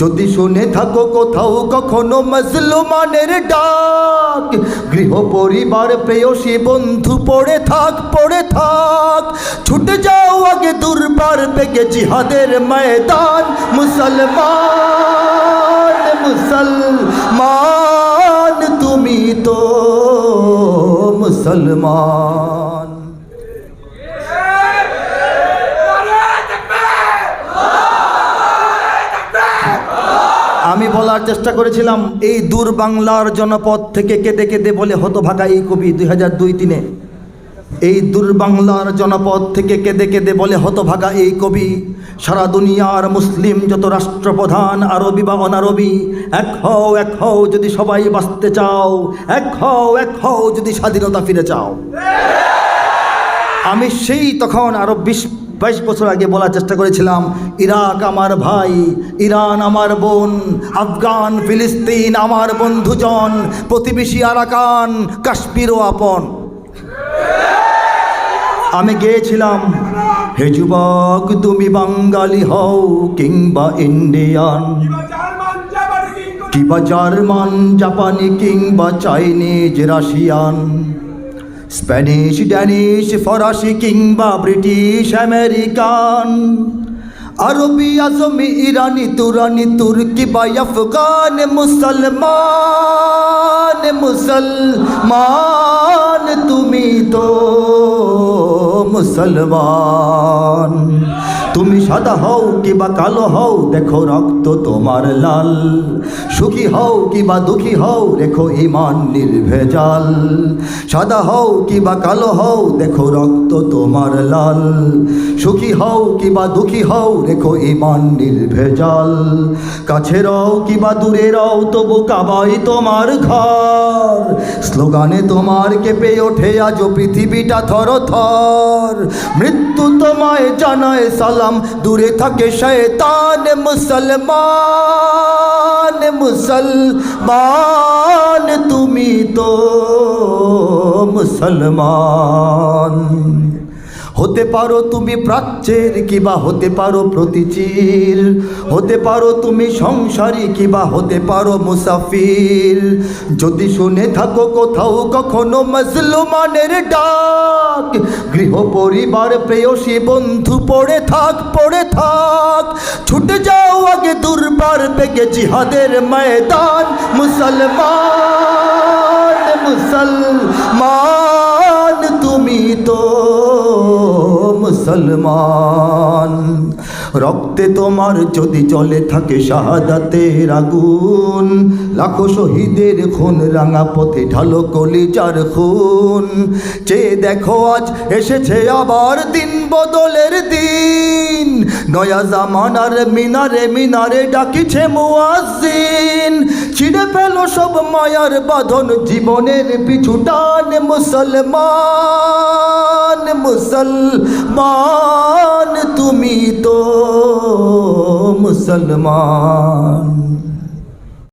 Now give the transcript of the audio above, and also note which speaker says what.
Speaker 1: যদি শুনে থাকো কোথাও কখনো মজলুমানের ডাক, গৃহ পরিবার প্রেয়সী বন্ধু পড়ে থাক পড়ে থাক। ছুটে যাও আগে দুর্বার বেগে জিহাদের ময়দান, মুসলমান মুসলমান, তুমি তো মুসলমান। বলার চেষ্টা করেছিলাম, এই দূর বাংলার জনপদ থেকে কেঁদে কেঁদে বলে হতভাগা এই কবি দুই হাজার দুই তিনে। এই দূর বাংলার জনপদ থেকে কেঁদে কেঁদে বলে হতভাগা এই কবি, সারা দুনিয়ার মুসলিম যত রাষ্ট্রপ্রধান, আরবি বা অনারবি এক হও এক হও যদি সবাই বাঁচতে চাও, এক হও এক হও যদি স্বাধীনতা ফিরে চাও। আমি সেই তখন আরও বিশ বাইশ বছর আগে বলার চেষ্টা করেছিলাম, ইরাক আমার ভাই, ইরান আমার বোন, আফগান, ফিলিস্তিন আমার বন্ধুজন, প্রতিবেশী আরাকান, কাশ্মীরও আপন। আমি গেয়েছিলাম, হে যুবক, তুমি বাঙালি হও কিংবা ইন্ডিয়ান। কিংবা জার্মান, জাপানি কিংবা চাইনিজ, রাশিয়ান। স্প্যানিশ ড্যানিশ ফরাসি কিংবা ব্রিটিশ আমেরিকান আরবি আজমি ইরানি তুরানি তুর্কি বা আফগান মুসলমান মুসলমান তুমি তো মুসলমান তুমি সাদা হও কিবা কালো হও, দেখো রক্ত তোমার লাল। সুখী হও কিবা দুঃখী হও রেখো ইমান নির্ভেজাল। সাদা হও কিবা কালো হও, দেখো রক্ত তোমার লাল। সুখী হও কিবা দুঃখী হও রেখো ইমান নির্ভেজাল। কাছে রও কিবা দূরে রও, তবু কাবাই তোমার ঘর। স্লোগানে তোমার কেঁপে ওঠে আজ পৃথিবীটা থর থর মৃত্যু তোমায় জানায় সালাম দূরে থাকে শয়তান মুসলমান মুসলমান তুমি তো মুসলমান হতে পারো তুমি প্রাচ্যের কিবা, হতে পারো প্রতিচির হতে পারো তুমি সংসারী কিবা, হতে পারো মুসাফির। যদি শুনে থাকো কোথাও কখনো মজলুমানের ডাক, গৃহ পরিবার প্রেয়সী বন্ধু পড়ে থাক পড়ে থাক। ছুটে যাও আগে দুর্বার বেগে জিহাদের ময়দান, মুসলমান মুসলমান, তুমি তো মুসলমান। রক্তে তোমার যদি চলে থাকে শাহাদাতের আগুন, লাখো শহীদের খুন রাঙা পথে ঢালো কলিজার খুন। চেয়ে দেখো আজ এসেছে আবার দিন বদলের দিন। নয়া জামানার মিনারে মিনারে ডাকিছে মুয়াজিন ছিঁড়ে ফেলো সব মায়ার বাঁধন, জীবনের পিছু টান মুসলমান মুসলমান, তুমি তো মুসলমান।